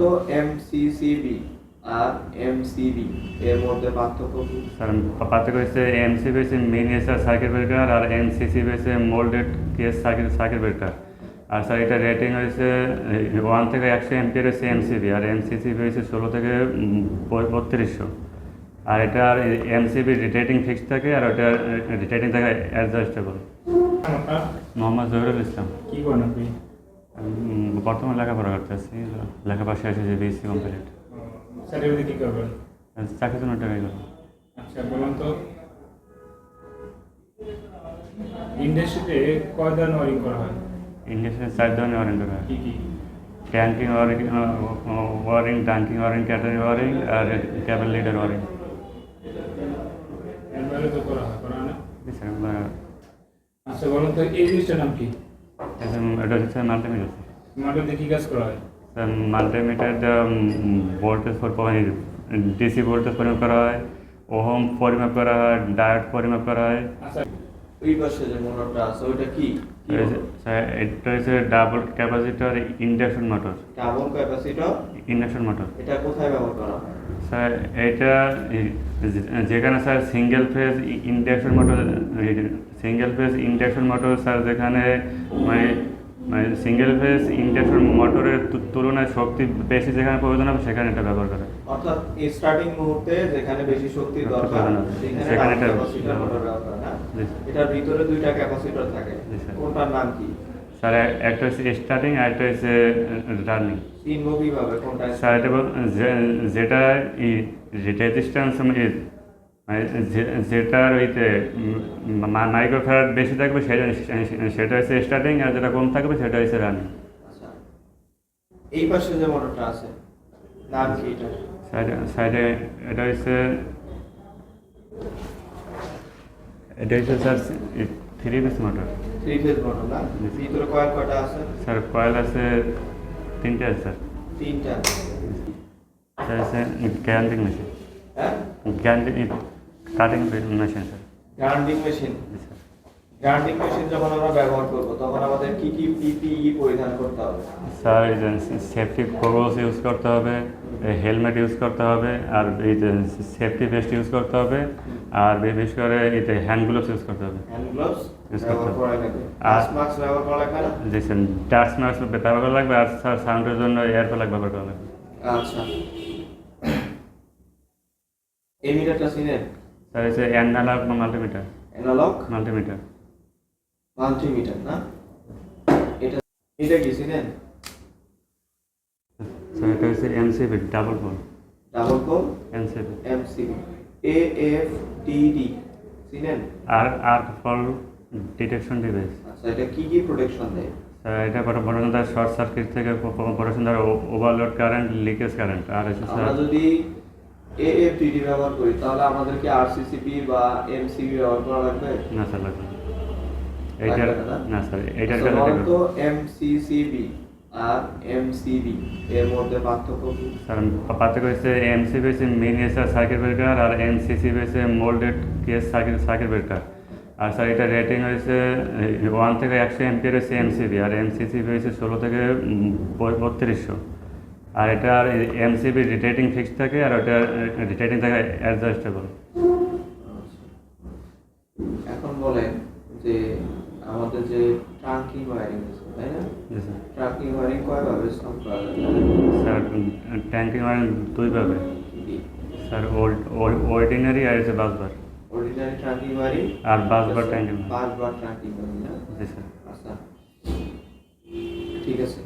তো এমসিসিবি আর এমসিবি এর মধ্যে পার্থক্য কি? স্যার পার্থক্য হচ্ছে এমসিবি হচ্ছে মিনিয়েচার সার্কিট ব্রেকার আর এনসিসি হচ্ছে moulded case circuit circuit breaker আর স্যার এটা রেটিং হয়েছে ওয়ান থেকে একশো এমপিয়ার হচ্ছে এমসিবি আর এনসিসিবি হয়েছে ষোলো থেকে বত্রিশশো। আর এটার এমসিবি রেটিং ফিক্সড থাকে আর ওটার রেটিং থাকে অ্যাডজাস্টেবল আপনার মোহাম্মদ জহিরুল ইসলাম। কি করেন আপনি? বর্তমানে লেখাপড়া করতেছি লেখাপড়া শেষ হয়েছে বিএসসি কমপ্লিট সার্টিফিকেট কি করবেন? চাকরি জন্য টাকাই করব। আচ্ছা বলুন তো ইন্ডাস্ট্রিতে কয় ধরনের ওয়ারিং করা হয়? ইংলিশে চার ধরনের ওয়ারিং করা হয়। কি কি? Trunking wiring wiring trunking wiring catering wiring আর ক্যাবেল লিডার ওয়ারিং আচ্ছা বলুন তো এই জিনিসটার নাম কি? এটা হচ্ছে মাল্টিমিটার। মাঠে কি কাজ করা হয়? Sir multimeter voltage DC voltage পরিমাপ করা হয় ওহম পরিমাপ করা হয় ডায়োড পরিমাপ করা হয়। আচ্ছা ওই পাশে যে মোটরটা আছে ওইটা কি? কি স্যার এটা হচ্ছে double capacitor induction motor. Double capacitor? Induction motor. এটা কোথায় ব্যবহার করা হয়? স্যার এটা যেখানে sir single phase induction motor single phase induction motor sir যেখানে মানে মানে সিঙ্গেল ফেজ ইন্ডাকশন মোটরের তুলনায় শক্তি বেশি যেখানে প্রয়োজন হবে সেখানে এটা ব্যবহার করে অর্থাৎ স্টার্টিং মুহূর্তে যেখানে বেশি শক্তি দরকার সেখানে এটা স্যার। এটার ভিতরে দুইটা ক্যাপাসিটর থাকে। কোনটার নাম কি? স্যার একটা হচ্ছে স্টার্টিং আর একটা হচ্ছে রানিং স্যার এটা যেটা রেজিস্ট্যান্স মানে যেটার ওইতে মাইক্রোফ্যারাড বেশি থাকবে সেটা সেটা হচ্ছে স্টার্টিং আর যেটা কম থাকবে সেটা হচ্ছে রানিং। আচ্ছা। এই পাশে যে মোটরটা আছে নাম কি এটা? সাইডে এটা হচ্ছে এটা হচ্ছে sir three piece motor. Three phase motor না? ভিতরে কয়েল কয়টা আছে? স্যার কয়েল আছে তিনটে আছে স্যার। তিনটা স্যার হচ্ছে গ্যারান্টিং মেশিন। হ্যাঁ? Granite cutting machine sir grinding machine grinding machine যখন আমরা ব্যবহার করব তখন আমাদের কি কি পিপিই পরিধান করতে হবে? স্যার সেফটি গগলস ইউজ করতে হবে হেলমেট ইউজ করতে হবে আর এই সেফটি ভেস্ট ইউজ করতে হবে আর বিশেষ করে এতে হ্যান্ড গ্লোভস ইউজ করতে হবে। হ্যান্ড গ্লোভস ব্যবহার করতে করা লাগবে। আর- মাস্ক মাস্ক ব্যবহার করা লাগবে না? ডাস্ট মাস্ক ব্যবহার করা লাগবে আর স্যার সাউন্ডের জন্য এয়ার প্লাগ ব্যবহার করা লাগবে। আচ্ছা। এই মিটারটা চিনেন স্যার হচ্ছে অ্যানালগ বা মাল্টিমিটার অ্যানালগ মাল্টিমিটার মাল্টিমিটার না? এটা এটা কি চিনেন স্যার এটা হচ্ছে MCB double pole double core MCB MCB A F T D চিনেন আর আর্ক ফল ডিটেকশন ডিভাইস আচ্ছা এটা কি কি প্রোটেকশন দেয়? স্যার এটা পড়াশোনা তার শর্ট সার্কিট থেকে পড়াশোনা তার ওভারলোড কারেন্ট লিকেজ কারেন্ট আর হচ্ছে আমরা যদি এএফডিডি ব্যবহার করি তাহলে আমাদেরকে আরসিসিপি বা এমসিবি ব্যবহার করা লাগবে না স্যার লাগবে। এইটার না? স্যার এইটার আচ্ছা, বলেন তো এমসিসিবি আর এমসিবি এর মধ্যে পার্থক্য কি স্যার পার্থক্য হচ্ছে এমসিবি হচ্ছে মিনিয়েচার সার্কিট ব্রেকার আর এনসিসি হচ্ছে moulded case circuit circuit breaker আর স্যার এটা রেটিং হয়েছে ওয়ান থেকে একশো এমপিয়ার হচ্ছে এমসিবি আর এনসিসি হয়েছে ষোলো থেকে বত্রিশশো আর এটার এমসিবি রেটিং ফিক্সড থাকে আর ওটার রেটিং থাকে অ্যাডজাস্টেবল এখন বলেন যে আমাদের যে ট্রাঙ্কিং ওয়ারিং তাই না? ট্রাঙ্কিং ওয়ারিং কয়ভাবে করা যায়? স্যার ট্যাঙ্কিং দুইভাবে। কি স্যার ওল্ড অর্ডিনারি আর হচ্ছে বাসবার অর্ডিনারি ট্রাঙ্কিং ওয়ারিং আর busbar trunking busbar trunking wiring না? জি স্যার আচ্ছা। ঠিক আছে।